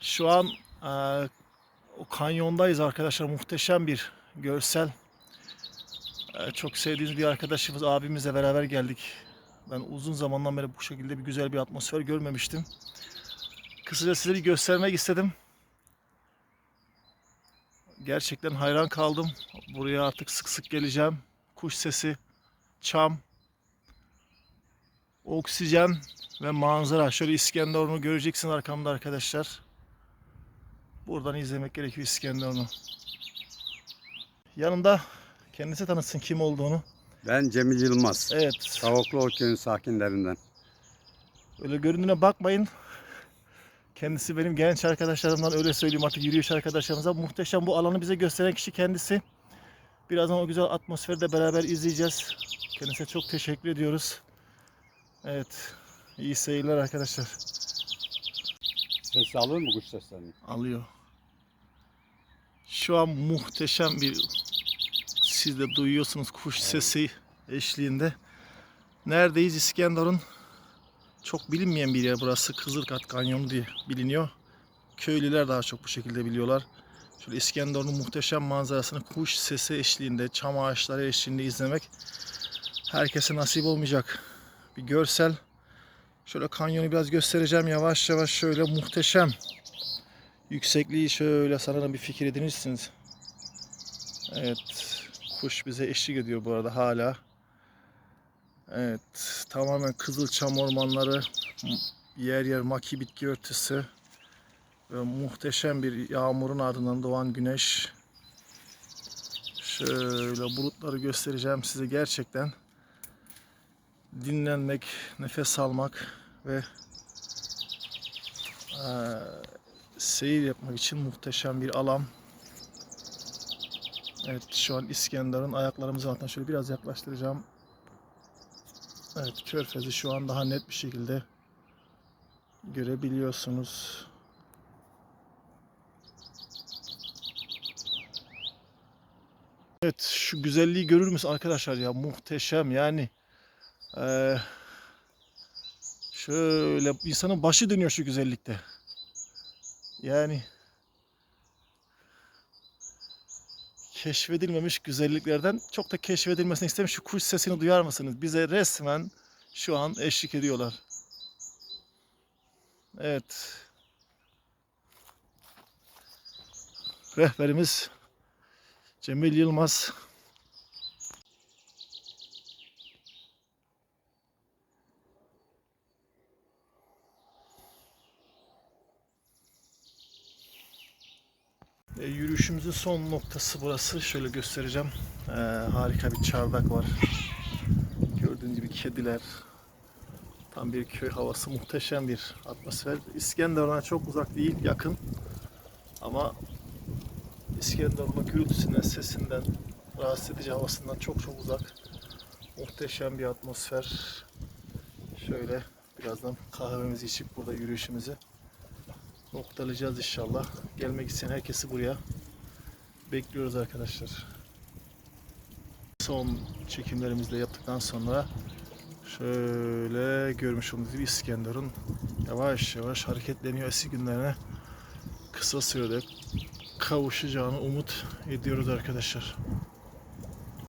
Şu an eee, o kanyondayız arkadaşlar. Muhteşem bir görsel. Eee, çok sevdiğimiz bir arkadaşımız, abimizle beraber geldik. Ben uzun zamandan beri bu şekilde bir güzel bir atmosfer görmemiştim. Kısaca size bir göstermek istedim. Gerçekten hayran kaldım. Buraya artık sık sık geleceğim. Kuş sesi, çam, oksijen ve manzara. Şöyle İskenderun'u göreceksin arkamda arkadaşlar. Buradan izlemek gerekiyor İskenderun'u. Yanımda kendisi tanıtsın kim olduğunu. Ben Cemil Yılmaz. Evet. Tavuklu Oköy'ün sakinlerinden. Öyle göründüğüne bakmayın. Kendisi benim genç arkadaşlarımdan öyle söyleyeyim artık yürüyüş arkadaşlarımıza. Muhteşem bu alanı bize gösteren kişi kendisi. Birazdan o güzel atmosferi de beraber izleyeceğiz. Kendisine çok teşekkür ediyoruz. Evet. İyi seyirler arkadaşlar. Ses alır mı kuş seslerini? Alıyor. Şu an muhteşem bir siz de duyuyorsunuz kuş sesi eşliğinde. Neredeyiz? İskenderun. Çok bilinmeyen bir yer burası. Kızılkat Kanyonu diye biliniyor. Köylüler daha çok bu şekilde biliyorlar. Şöyle İskenderun'un muhteşem manzarasını kuş sesi eşliğinde, çam ağaçları eşliğinde izlemek herkese nasip olmayacak bir görsel. Şöyle kanyonu biraz göstereceğim yavaş yavaş şöyle muhteşem. Yüksekliği şöyle sanırım bir fikir edinirsiniz. Evet. Kuş bize eşlik ediyor bu arada hala. Evet. Tamamen kızılçam ormanları. Yer yer maki bitki örtüsü. Ve muhteşem bir yağmurun ardından doğan güneş. Şöyle bulutları göstereceğim size gerçekten. Dinlenmek, nefes almak ve seyir yapmak için muhteşem bir alan. Evet şu an İskenderun ayaklarımızın altına şöyle biraz yaklaştıracağım. Evet körfezi şu an daha net bir şekilde görebiliyorsunuz. Evet şu güzelliği görür müsünüz arkadaşlar ya muhteşem yani. Eee, şöyle insanın başı dönüyor şu güzellikte. Yani keşfedilmemiş güzelliklerden çok da keşfedilmesini istemiş şu kuş sesini duyar mısınız? Bize resmen şu an eşlik ediyorlar. Evet. Rehberimiz Cemil Yılmaz. E, yürüyüşümüzün son noktası burası. Şöyle göstereceğim. E, harika bir çardak var. Gördüğünüz gibi kediler. Tam bir köy havası. Muhteşem bir atmosfer. İskenderun'a çok uzak değil, yakın. Ama İskenderun'un gürültüsünden, sesinden, rahatsız edici havasından çok çok uzak. Muhteşem bir atmosfer. Şöyle birazdan kahvemizi içip burada yürüyüşümüzü noktalayacağız inşallah. Gelmek isteyen herkesi buraya bekliyoruz arkadaşlar. Son çekimlerimizi de yaptıktan sonra şöyle görmüş olduğunuz gibi İskenderun yavaş yavaş hareketleniyor eski günlerine kısa sürede kavuşacağını umut ediyoruz arkadaşlar.